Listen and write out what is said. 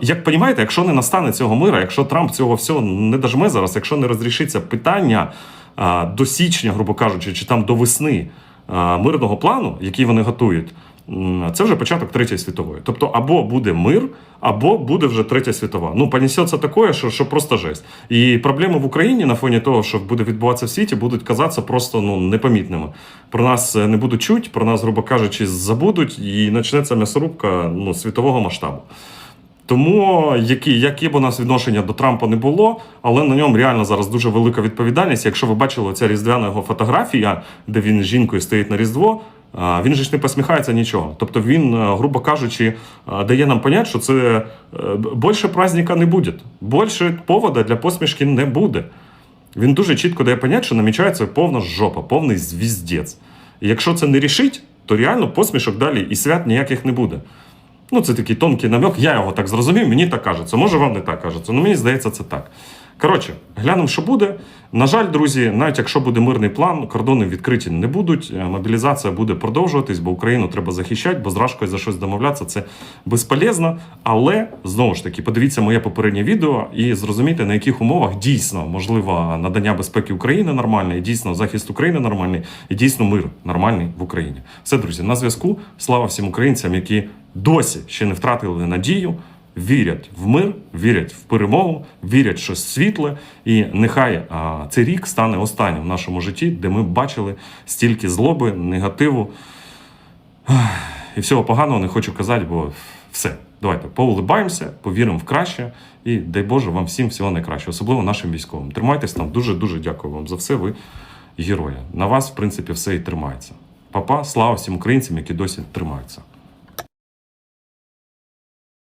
Як розумієте, якщо не настане цього мира, якщо Трамп цього всього не дожме зараз, якщо не розрішиться питання а, до січня, грубо кажучи, чи там до весни а, мирного плану, який вони готують, це вже початок третьої світової. Тобто, або буде мир, або буде вже третя світова. Ну, понесеться таке, що, що просто жесть. І проблеми в Україні на фоні того, що буде відбуватися в світі, будуть казатися просто ну непомітними. Про нас е, не будуть чуть, про нас, грубо кажучи, забудуть, і почнеться м'ясорубка ну, світового масштабу. Тому які, які б у нас відношення до Трампа не було, але на ньому реально зараз дуже велика відповідальність. Якщо ви бачили ця різдвяна його фотографія, де він з жінкою стоїть на Різдво, він же ж не посміхається нічого. Тобто він, е, грубо кажучи, е, дає нам понять, що це е, більше праздника не буде. Більше повода для посмішки не буде. Він дуже чітко дає понять, що намічається повна жопа, повний звіздець. І якщо це не рішить, то реально посмішок далі і свят ніяких не буде. Ну, це такий тонкий намек. Я його так зрозумів, мені так кажеться. Може, вам не так кажеться. Ну, мені здається, це так. Коротше, глянемо, що буде. На жаль, друзі, навіть якщо буде мирний план, кордони відкриті не будуть. е, Мобілізація буде продовжуватись, бо Україну треба захищати, бо з Рашкою за щось домовлятися це безполезно. Але знову ж таки, подивіться моє попереднє відео і зрозумійте, на яких умовах дійсно можливо надання безпеки України нормальне, і дійсно захист України нормальний, і дійсно мир нормальний в Україні. Все, друзі, на зв'язку. Слава всім українцям, які досі ще не втратили надію. Вірять в мир, вірять в перемогу, вірять в щось світле, і нехай а, цей рік стане останнім в нашому житті, де ми бачили стільки злоби, негативу і всього поганого не хочу казати, бо все. Давайте поулибаємося, повіримо в краще, і дай Боже вам всім всього найкращого, особливо нашим військовим. Тримайтесь там. Дуже дуже дякую вам за все. Ви герої. На вас, в принципі, все і тримається. Папа, слава всім українцям, які досі тримаються.